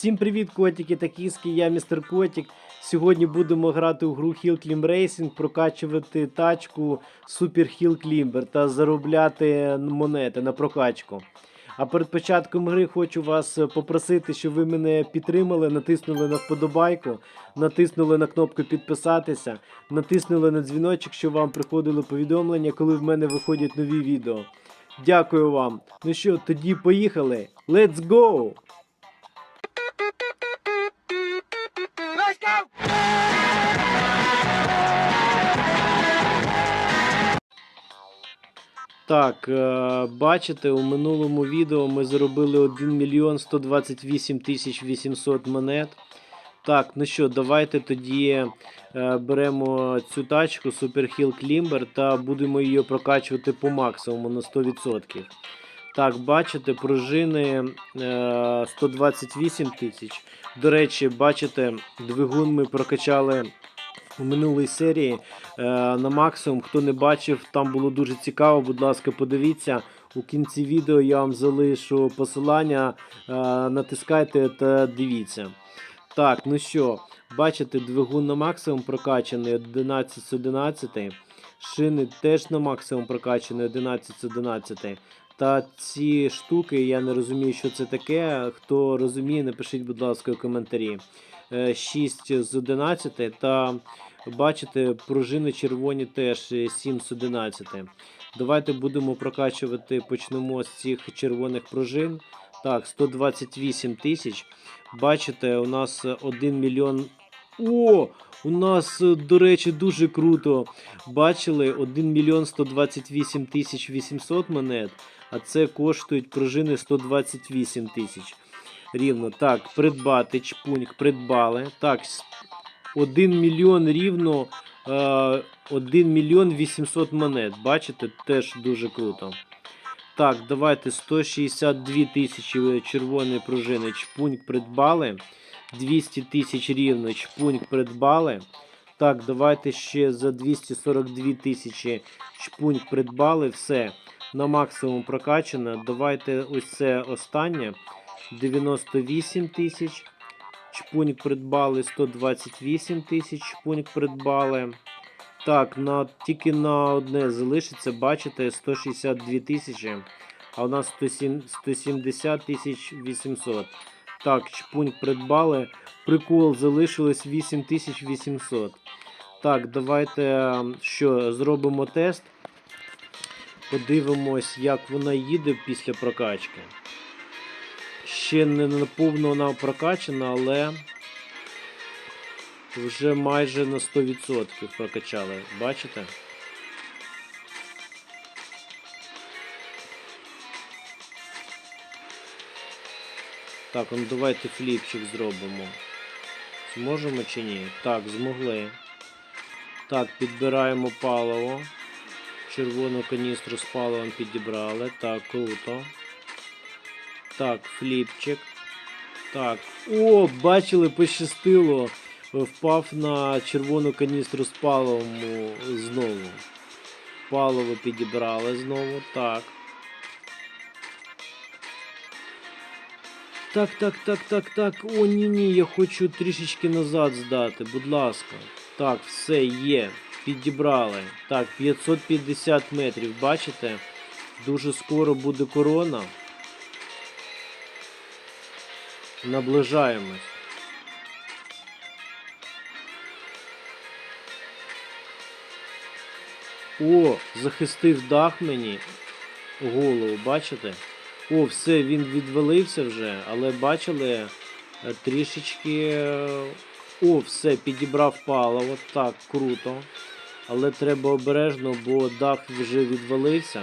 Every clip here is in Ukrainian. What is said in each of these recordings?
Всім привіт, котики та кіски, я містер Котик. Сьогодні будемо грати у гру Hill Climb Racing, прокачувати тачку Super Hill Climber та заробляти монети на прокачку. А перед початком гри хочу вас попросити, щоб ви мене підтримали, натиснули на вподобайку, натиснули на кнопку підписатися, натиснули на дзвіночок, щоб вам приходили повідомлення, коли в мене виходять нові відео. Дякую вам. Ну що, тоді поїхали. Let's go! Так, е, бачите, у минулому відео ми заробили 1 мільйон 128 тисяч 800 монет. Так, ну що, давайте тоді е, беремо цю тачку Super Hill Climber та будемо її прокачувати по максимуму на 100%. Так, бачите, пружини е, 128 тисяч. До речі, бачите, двигун ми прокачали у минулій серії е, на максимум. Хто не бачив, там було дуже цікаво. Будь ласка, подивіться. У кінці відео я вам залишу посилання. Е, натискайте та дивіться. Так, ну що, бачите, двигун на максимум прокачаний 11 з 11. Шини теж на максимум прокачані 11 з 11. Та ці штуки, я не розумію, що це таке. Хто розуміє, напишіть, будь ласка, у коментарі. Е, 6 з 11 та бачите, пружини червоні теж е, 7 з 11. Давайте будемо прокачувати, почнемо з цих червоних пружин. Так, 128 тисяч. Бачите, у нас 1 мільйон. О! У нас, е, до речі, дуже круто. Бачили 1 мільйон 128 тисяч 800 монет, а це коштують пружини 128 тисяч. Рівно. Так, придбати чпуньк, придбали. Так, 1 мільйон рівно. Е, 1 мільйон 800 монет. Бачите, теж дуже круто. Так, давайте 162 тисячі червоної пружини. Чпуньк придбали. 200 тисяч рівно. Чпуньк придбали. Так, давайте ще за 242 тисячі чпуньк придбали. Все. На максимум прокачано. Давайте ось це останнє. 98 тисяч. Чпуньк придбали 128 тисяч. Чпуньк придбали. Так, на, тільки на одне залишиться, бачите, 162 тисячі, а у нас 107 170 тисяч 800. Так, чпуньк придбали. Прикол, залишилось 8800. Так, давайте ем, що, зробимо тест. Подивимось, як вона їде після прокачки. Ще не наповно вона прокачана, але вже майже на 100% прокачали. Бачите? Так, ну давайте фліпчик зробимо. Зможемо чи ні? Так, змогли. Так, підбираємо паливо. Червону каністру з паливом підібрали. Так, круто. Так, фліпчик. Так. О, бачили, пощастило. Впав на червону каністру з паливом знову. Паливо підібрали знову. Так. Так, так, так, так, так. О, ні, ні, я хочу трішечки назад здати, будь ласка. Так, все є. Підібрали. Так, 550 метрів, бачите? Дуже скоро буде корона. Наближаємось. О, захистив дах мені. Голову, бачите? О, все, він відвалився вже, але бачили е, трішечки. е, О, все, підібрав паливо. Так, круто. Але треба обережно, бо дах вже відвалився.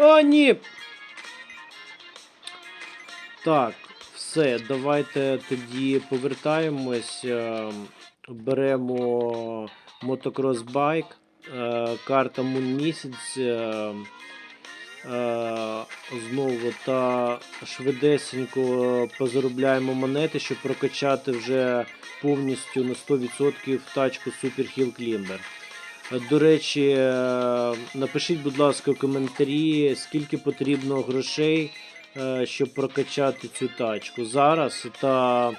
А, ні! Так, все, давайте тоді повертаємось. е, Беремо мотокрос байк, е, карта Moon місяць. е, Знову та швидесенько позаробляємо монети, щоб прокачати вже повністю на 100% тачку Super Hill Climber. До речі, е, напишіть, будь ласка, в коментарі, скільки потрібно грошей, е, щоб прокачати цю тачку зараз та е,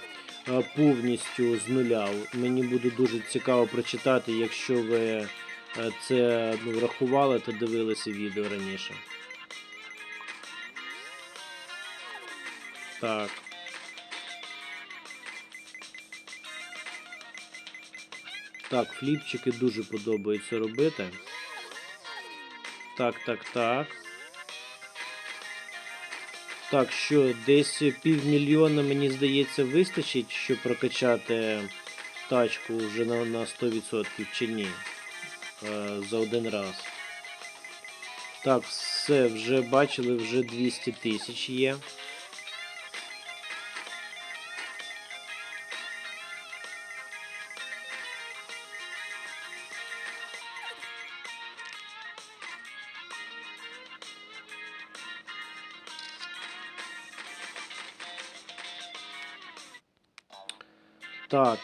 повністю з нуля. Мені буде дуже цікаво прочитати, якщо ви це ну, врахували та дивилися відео раніше. Так. Так, фліпчики дуже подобається робити. Так, так, так. Так, що десь півмільйона, мені здається, вистачить, щоб прокачати тачку вже на, на 100% чи ні. Е, за один раз. Так, все, вже бачили, вже 200 тисяч є. Так.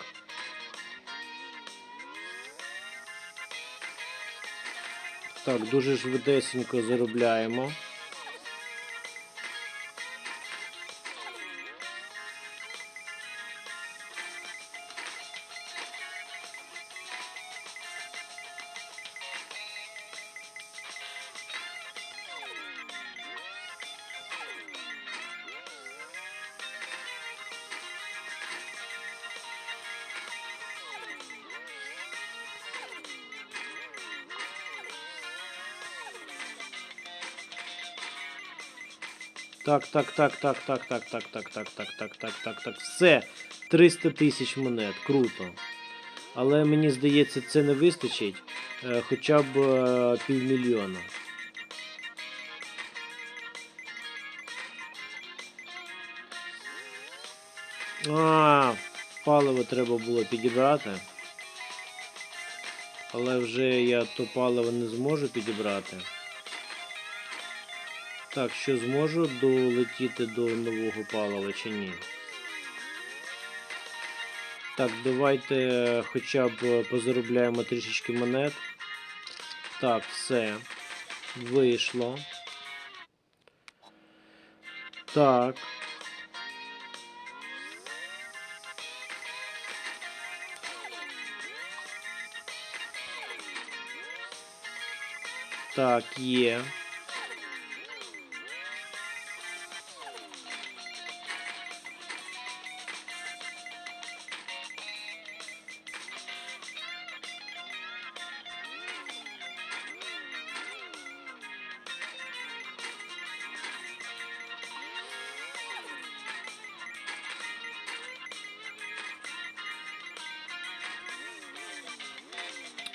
Так, дуже швидесенько заробляємо. Так, так, так, так, так, так, так, так, так, так, так, так, так, так. Все. 300 тисяч монет. Круто. Але мені здається, це не вистачить. Е, Хоча б е, півмільйона. А, паливо треба було підібрати. Але вже я то паливо не зможу підібрати. Так, що зможу долетіти до нового палива чи ні? Так, давайте хоча б позаробляємо трішечки монет. Так, все. Вийшло. Так. Так, є.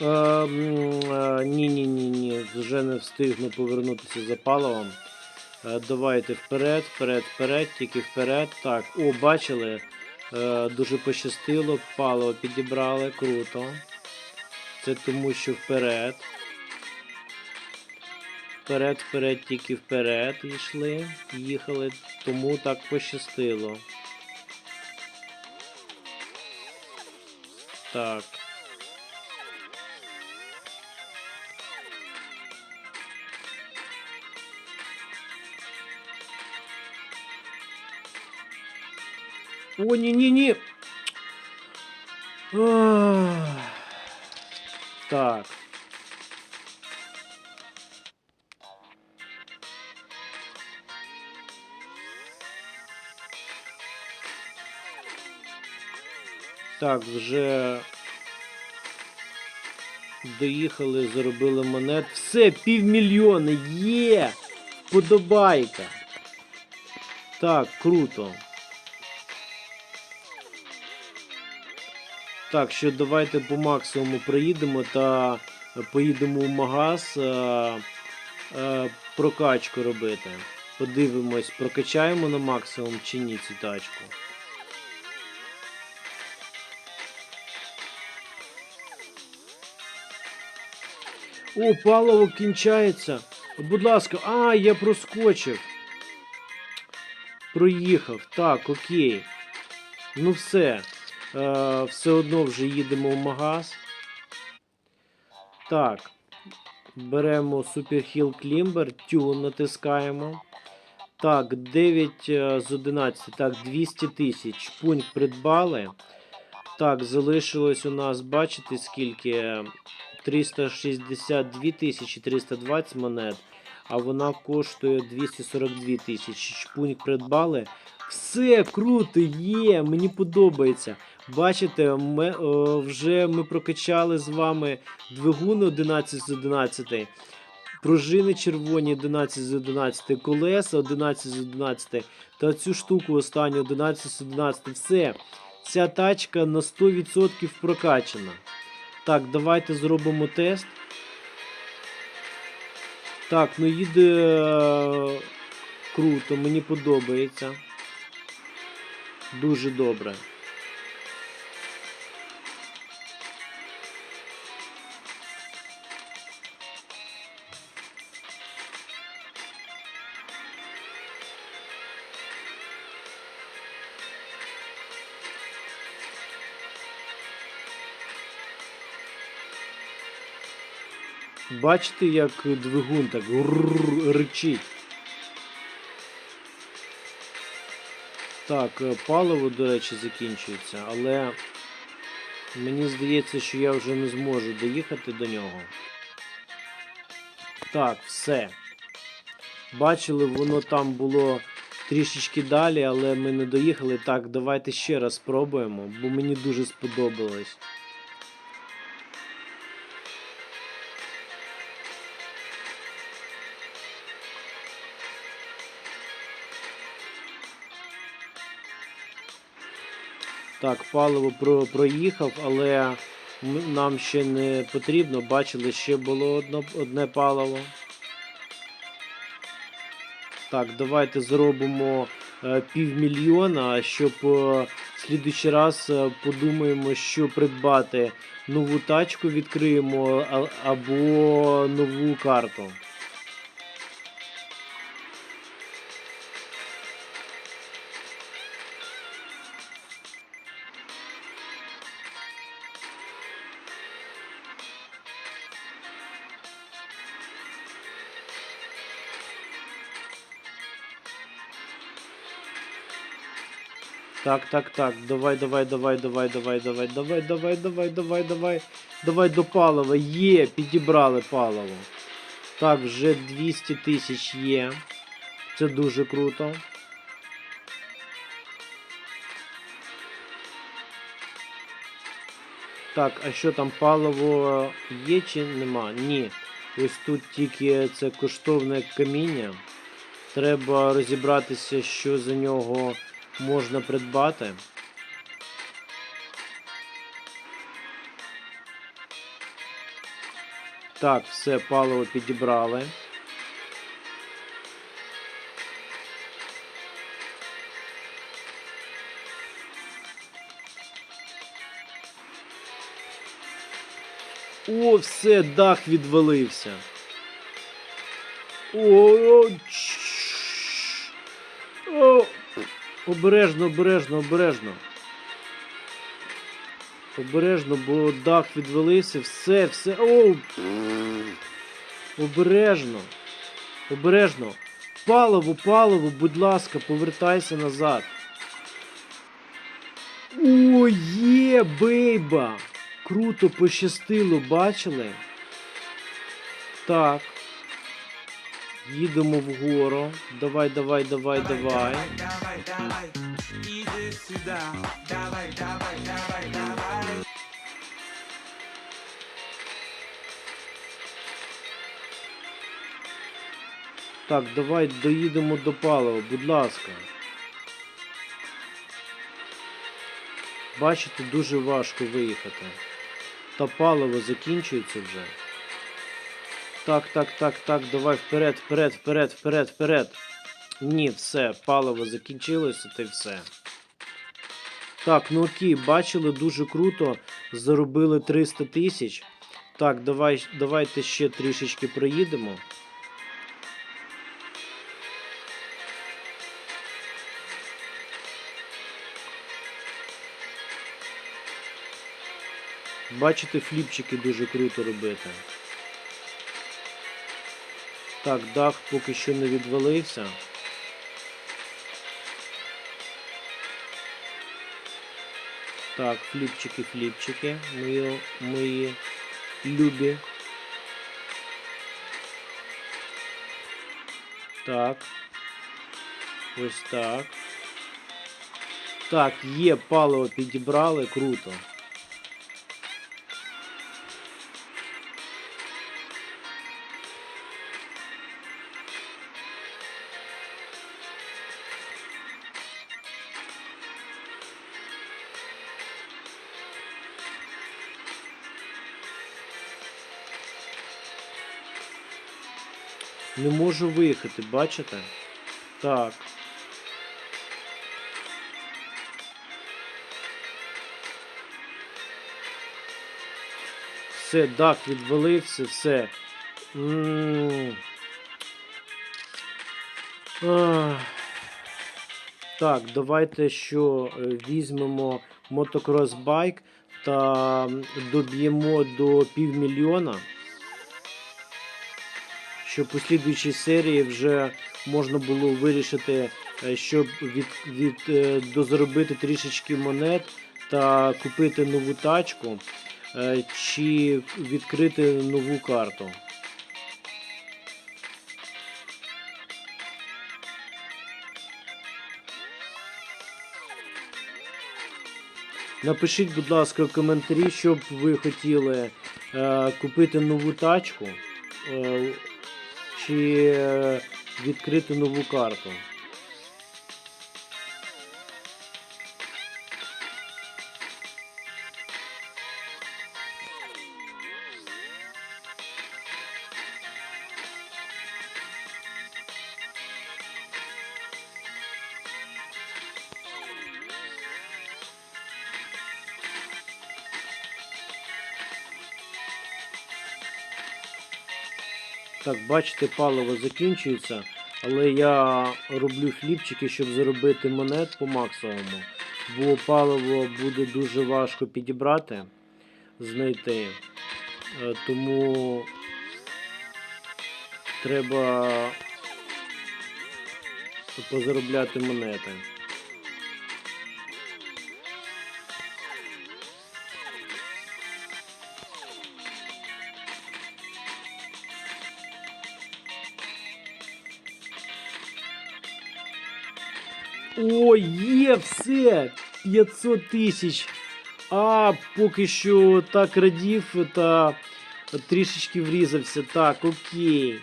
Ні, ні, ні, ні, вже не встигну повернутися за паливом. Е, давайте вперед, вперед, вперед, тільки вперед. Так, о, бачили. Е, дуже пощастило, паливо підібрали, круто. Це тому, що вперед. Вперед, вперед, тільки вперед йшли, їхали, тому так пощастило. Так. О, ні-ні-ні. Так. Так, вже доїхали, заробили монет. Все, півмільйона є! Подобайка. Так, круто. Так, що давайте по максимуму проїдемо та поїдемо в магаз е, е, прокачку робити. Подивимось, прокачаємо на максимум чи ні цю тачку. О, паливо кінчається. Будь ласка, а, я проскочив. Проїхав. Так, окей. Ну все. Е, все одно вже їдемо в магаз. Так. Беремо Super Hill Climber, тюн натискаємо. Так, 9 е, з 11. Так, 200 тисяч. Пункт придбали. Так, залишилось у нас, бачите, скільки? 362 тисячі 320 монет, а вона коштує 242 тисячі. Шпуньк придбали. Все круто, є, мені подобається. Бачите, ми, о, вже ми прокачали з вами двигун 11 з 11, пружини червоні 11 з 11, колеса 11 з 11 та цю штуку останню 11 з 11. Все. Ця тачка на 100% прокачана. Так, давайте зробимо тест. Так, ну їде е, круто, мені подобається. Дуже добре. Бачите, як двигун так ричить. Так, е, паливо, до речі, закінчується, але мені здається, що я вже не зможу доїхати до нього. Так, все. Бачили, воно там було трішечки далі, але ми не доїхали. Так, давайте ще раз спробуємо, бо мені дуже сподобалось. Так, паливо про, проїхав, але нам ще не потрібно. Бачили, ще було одно, одне паливо. Так, давайте зробимо е, півмільйона, щоб е, слідуючий раз е, подумаємо, що придбати нову тачку, відкриємо а- або нову карту. Так, так, так. Давай, давай, давай, давай, давай, давай, давай, давай, давай, давай, давай. Давай до палива. Є, підібрали паливо. Так, вже 200 тисяч є. Це дуже круто. Так, а що там паливо є чи нема? Ні. Ось тут тільки це коштовне каміння. Треба розібратися, що за нього можна придбати. Так, все, паливо підібрали. О, все, дах відвалився. О, обережно, обережно, обережно. Обережно, бо дах відвалився, все, все. О, обережно. Обережно. Паливо, паливо, будь ласка, повертайся назад. О, є, бейба! Круто пощастило, бачили? Так. Їдемо вгору. Давай, давай, давай, давай. иди сюда. Давай, давай, давай, давай. Так, давай доїдемо до палива, будь ласка. Бачите, дуже важко виїхати. Та паливо закінчується вже. Так, так, так, так, давай вперед, вперед, вперед, вперед, вперед. Ні, все, паливо закінчилося, та все. Так, ну окей, бачили, дуже круто. Заробили 300 тисяч. Так, давай, давайте ще трішечки проїдемо. Бачите, фліпчики дуже круто робити. Так, дах поки що не відвалився. Так, фліпчики, фліпчики. Мої, мої любі. Так. Ось так. Так, є паливо підібрали, круто. Не можу виїхати, бачите? Так. Все, дах відвалився, все. М. Так, давайте що е, візьмемо мотокрос байк та доб'ємо до півмільйона. Щоб у слідуючій серії вже можна було вирішити, е, щоб від, від, е, дозаробити трішечки монет та купити нову тачку е, чи відкрити нову карту. Напишіть, будь ласка, в коментарі, що б ви хотіли е, купити нову тачку е, чи е, відкрити нову карту. Бачите, паливо закінчується, але я роблю фліпчики, щоб заробити монет по максимуму. Бо паливо буде дуже важко підібрати, знайти. Е, Тому треба позаробляти монети. О, є все! 500 тисяч. А, поки що так радів та трішечки врізався. Так, окей.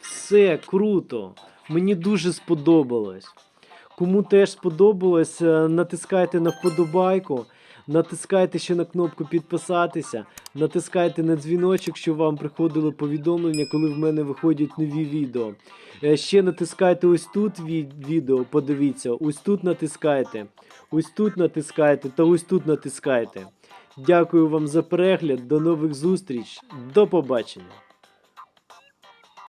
Все круто. Мені дуже сподобалось. Кому теж сподобалось, е, натискайте на вподобайку, натискайте ще на кнопку підписатися, натискайте на дзвіночок, щоб вам приходило повідомлення, коли в мене виходять нові відео. Е, Ще натискайте ось тут відео, подивіться, ось тут натискайте, ось тут натискайте та ось тут натискайте. Дякую вам за перегляд, до нових зустріч, до побачення.